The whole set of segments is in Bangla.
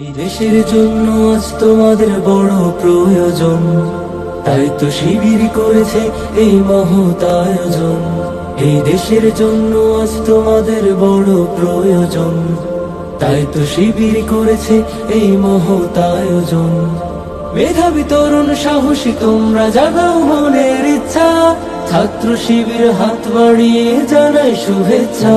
এই দেশের জন্য আজ তোমাদের বড় প্রয়োজন। তাই তো শিবির করেছে এই মহৎ এই দেশের জন্য আজ তোমাদের বড় প্রয়োজন। তাই তো শিবির করেছে এই মেধাবী তরুণ সাহসী, তোমরা জাগাও মনের ইচ্ছা। ছাত্র শিবির হাত বাড়িয়ে জানাই শুভেচ্ছা।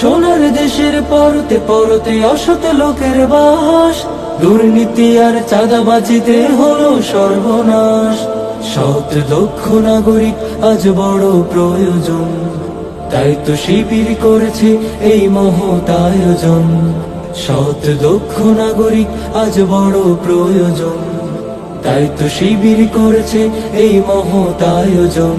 সোনার দেশের পরতে পরতে অসত লোকের বাস। দুর্নীতি আর চাঁদাবাজিতে হলো সর্বনাশ। সৎ দক্ষ নাগরিক আজ বড় প্রয়োজন। তাই তো শিবির করেছে এই মহৎ আয়োজন। সৎ দক্ষ নাগরিক আজ বড় প্রয়োজন। তাই তো শিবির করেছে এই মহৎ আয়োজন।